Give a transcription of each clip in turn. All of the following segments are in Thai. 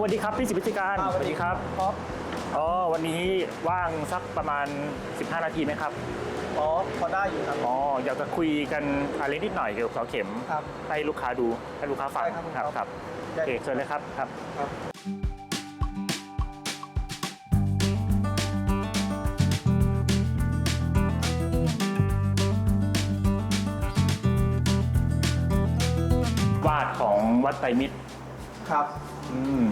สวัสดีครับพี่สิบพิจิการอ่าสวัสดีครับ ครับอ๋อวันนี้ว่างสักประมาณ 15 นาทีไหมครับอ๋อพอได้อยู่ครับ อ๋ออยากจะคุยกันอะไรนิดหน่อยเกี่ยวกับเสาเข็มครับให้ลูกค้าดูให้ลูกค้าฟังได้ครับครับครับ ครับโอเคเชิญเลยครับครับ ครับวาดของวัดไตรมิตรครับ อืม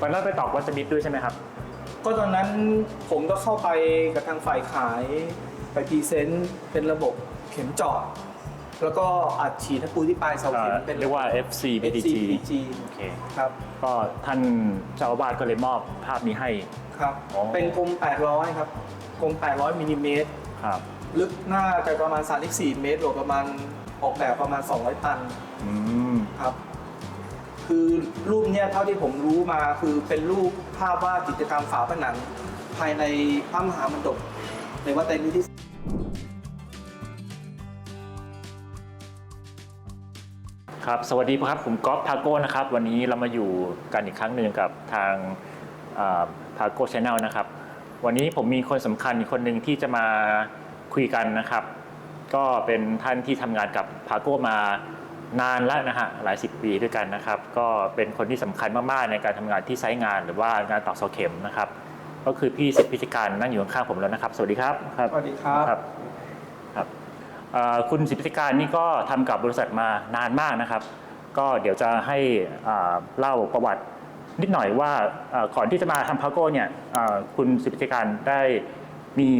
วันนั้นไปตอกวัดไตรมิตรด้วยใช่ไหมครับ ก็ตอนนั้นผมก็เข้าไปกับทางฝ่ายขายไปพรีเซนต์เป็นระบบเข็มเจาะแล้วก็อัดฉีดตะปูที่ปลายเสาเข็มอ่าเป็น เรียกว่า FC PTG FCPTG โอเค ครับก็ท่านเจ้าอาวาสก็เลยมอบภาพนี้ให้ ครับ อ๋อ เป็นกลม 800 ครับกลม 800มิลลิเมตร ครับลึกหน้าจะประมาณ34เมตรหรือประมาณออกแบบประมาณ 200 ตันอืมครับ คือรูปเนี้ยเท่าที่ผมรู้มาคือเป็นรูปภาพวาดจิตรกรรมฝาผนัง ภายในพระมหามณฑปในวัดไตรมิตรที่ครับสวัสดีครับผมก๊อฟพาโก้นะครับ วันนี้เรามาอยู่กันอีกครั้งหนึ่งกับทางพาโก้ชาแนลนะครับ วันนี้ผมมีคนสำคัญอีกคนหนึ่งที่จะมาคุยกันนะครับ ก็เป็นท่านที่ทำงานกับพาโก้มา นานแล้วนะฮะหลายสิบปีด้วยกันนะครับ ก็เป็นคนที่สำคัญมากๆในการทำงานที่ไซต์งานหรือว่างานตอกเสาเข็มนะครับ ก็คือพี่สิทธิพิจการนั่งอยู่ข้างๆผมแล้วนะครับ สวัสดีครับครับ สวัสดีครับครับครับเอ่อคุณสิทธิการนี่ก็ทำกับบริษัทมานานมากนะครับ ก็เดี๋ยวจะให้อ่าเล่าประวัตินิดหน่อยว่าเอ่อก่อนที่จะมาทำพาโก้เนี่ยเอ่อคุณสิทธิการได้มี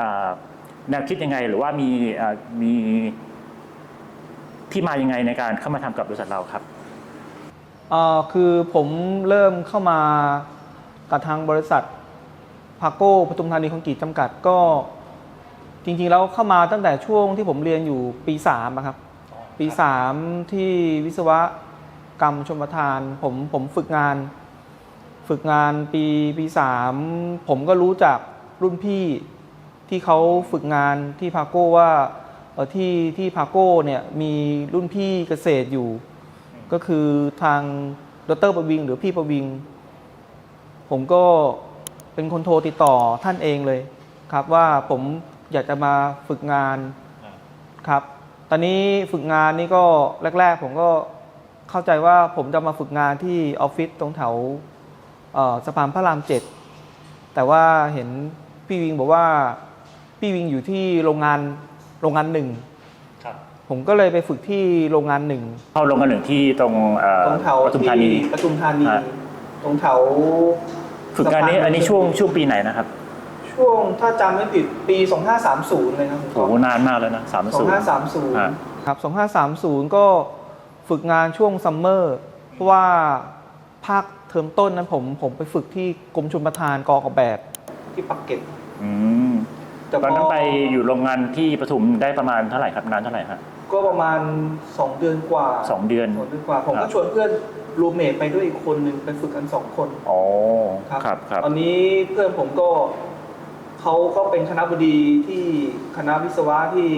อ่าแนวคิดยังไง หรือว่ามีอ่ามี ที่มายังไงในการเข้ามาทำกับบริษัทเราครับอ่อคือผมเริ่มเข้ามากับทางบริษัทพาโก้ปทุมธานีคอนกรีตจำกัดก็จริงๆแล้วเข้ามาตั้งแต่ช่วงที่ผมเรียนอยู่ปี3อะครับ ปี3ที่วิศวกรรมชมประทาน ผมผมฝึกงาน ฝึกงานปีปีสามผมก็รู้จากรุ่นพี่ที่เขาฝึกงานที่พาโก้ว่า ที่ที่พาโก้เนี่ยมีรุ่นพี่เกษตรอยู่ ก็คือทางดรประวิง หรือพี่ประวิง ผมก็เป็นคนโทรติดต่อท่านเองเลยครับ ว่าผมอยากจะมาฝึกงานครับ ตอนนี้ฝึกงานนี่ก็แรก ๆ ผมก็เข้าใจว่าผมจะมาฝึกงานที่ออฟฟิศตรงแถวสะพานพระรามเจ็ดแต่ว่าเห็นพี่วิงบอกว่าพี่วิงอยู่ที่โรงงาน โรงงานหนึ่งครับ ผมก็เลยไปฝึกที่โรงงานหนึ่งเข้าลงกันหนึ่งที่ตรงเอ่อตรงแถวปทุมธานี ปทุมธานี ฮะ ตรงแถวฝึกงานนี้สะพอันนี้ช่วงช่วงปีไหนนะครับช่วงถ้าจำไม่ผิดปี 2530 เลยครับโอ้โหนานมากแล้วนะสามสิบฮะ 2530 ครับ 2530 ก็ฝึกงานช่วงซัมเมอร์เพราะว่าภาคเทอมต้นนั้นผมผมไปฝึกที่กรมชลประทานกองออกแบบที่ปักเกร็ดอืมแต่ตอนนั้นพไปอยู่โรงงานที่ปทุมได้ประมาณเท่าไหร่ครับนานเท่าไหร่ครับก็ประมาณ 2 เดือนกว่าสองเดือนสองเดือนกว่าผมครัก็บชวนเพื่อนรูเมทไปด้วยอีกคนหนึ่งไปฝึกกันสองคนอ๋อครับครับตอนนี้เพื่อนผมก็เขาก็เป็นคณะบดีที่คณะวิศวะที่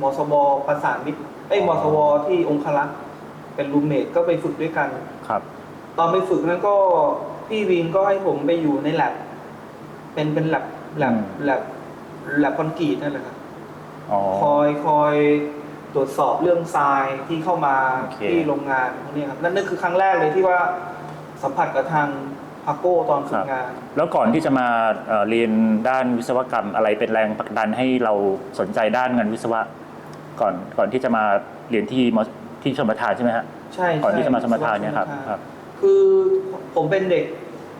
มสวประสานมิตรไอ้ยมสวที่องคลักษ์เป็นรูมเมทก็ไปฝึกด้วยกันครับ ตอนไปฝึกนั้นก็พี่วิงก็ให้ผมไปอยู่ในแลบเป็นเป็นแลบแลบแลบ แลบคอนกรีตนั่นแหละครับอ๋อ คอยคอยตรวจสอบเรื่องทรายที่เข้ามาโอเค ที่โรงงานพวกนี้ครับนั่นนั่นคือครั้งแรกเลยที่ว่าสัมผัสกับทางพาโก้ตอนฝึกงาน แล้วก่อนที่จะมาเอ่อเรียนด้านวิศวกรรมอะไรเป็นแรงผลักดันให้เราสนใจด้านงานวิศวะ ก่อนก่อนที่จะมาเรียนที่มที่ชมประทานใช่ไหมฮะ ใช่ก่อนที่ใช่จะมาชมประทานเนี่ยครับวิศวะครับ คือผมเป็นเด็ก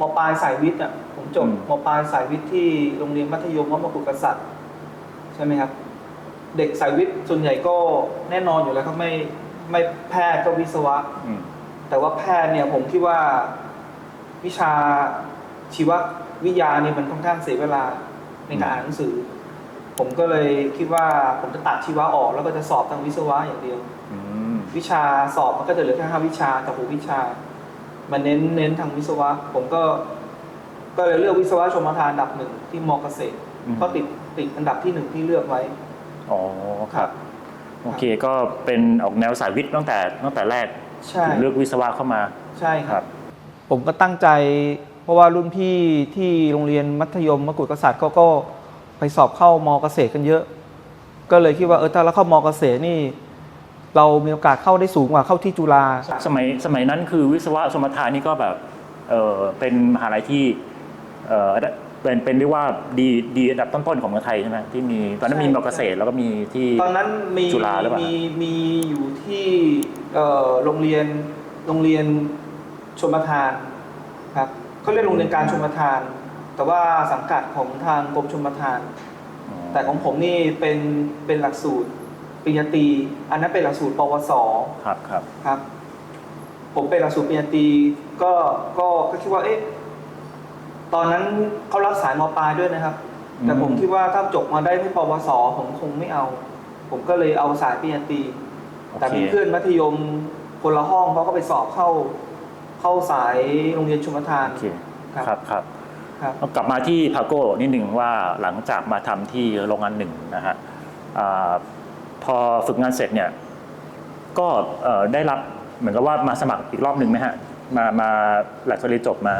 มปลายสายวิทย์อะผมจบอืม มปลายสายวิทย์ที่โรงเรียนมัธยมวัดมกุฎกษัตริย์ใช่ไหมครับ เด็กสายวิทย์ส่วนใหญ่ก็แน่นอนอยู่แล้วครับไม่ไม่แพทย์ก็วิศวะ อืม แต่ว่าแพทย์เนี่ยผมคิดว่าวิชาชีววิทยาเนี่ยมันค่อนข้างเสียเวลาในการอ่านหนังสือ ผมก็เลยคิดว่าผมจะตัดชีวะออกแล้วก็จะสอบทางวิศวะอย่างเดียว อืม วิชาสอบมันก็จะเหลือแค่ห้าวิชาแต่หกวิชา มันเน้นเน้นทางวิศวะ ผมก็ ก็เลยเลือกวิศวะชมประทานอันดับหนึ่งที่มอเกษตรอืมก็ติดติดอันดับที่หนึ่งที่เลือกไว้ อ๋อครับ โอเคก็เป็นออกแนวสายวิทย์ตั้งแต่ตั้งแต่แรกใช่ถึงเลือกวิศวะเข้ามาใช่คครัรับบผมก็ตั้งใจ เพราะว่ารุ่นพี่ที่โรงเรียนมัธยมมกุฎกษัตริย์เขาก็ไปสอบเข้ามเกษตรกันเยอะ ก็เลยคิดว่าเออถ้าเราเข้ามเกษตรนี่ เรามีโอกาสเข้าได้สูงกว่าเข้าที่จุฬาสมัยสมัยนั้นคือวิศวะสมรทานนี่ก็แบบเออเป็นมหาลัยที่เออเป็นเป็นเรียกว่าดีดีอันดับต้นๆของเมืองไทยใช่ไหมที่มีตอนนั้นมีใช่มอเกษตรแล้วก็มีที่ตอนนั้นมีจุฬาหรือเปล่ามีมีอยู่ที่เอ่อโรงเรียนโรงเรียนชมทานครับเขาเรียกโรงเรียนการชมทาน แต่ว่าสังกัดของทางกรมชมทาน แต่ของผมนี่เป็นเป็นหลักสูตร ปริญญาตรีอันนั้นเป็นหลักสูตรปวสครับครับครับ ผมเป็นหลักสูตรปริญญาตรีก็ก็ก็คิดว่าเอ๊ะตอนนั้นเขารับสายมปลายด้วยนะครับ แต่ผมคิดว่าถ้าจบมาได้ที่ปวสผมคงไม่เอา ผมก็เลยเอาสายปริญญาตรีโอแต่เคมีเพื่อนมัธยมคนละห้องเขาก็ไปสอบเข้า เข้าสายโรงเรียนชุมทานโอเคครับครับครับครับเอากลับมาที่พาโก้นิดหนึ่งว่าหลังจากมาทำที่โรงงานหนึ่งนะฮะอา พอฝึกงานเสร็จเนี่ยก็ได้รับเหมือนกับว่ามาสมัครอีกรอบหนึ่งไหมฮะมามาหลังจากเรียนจบมา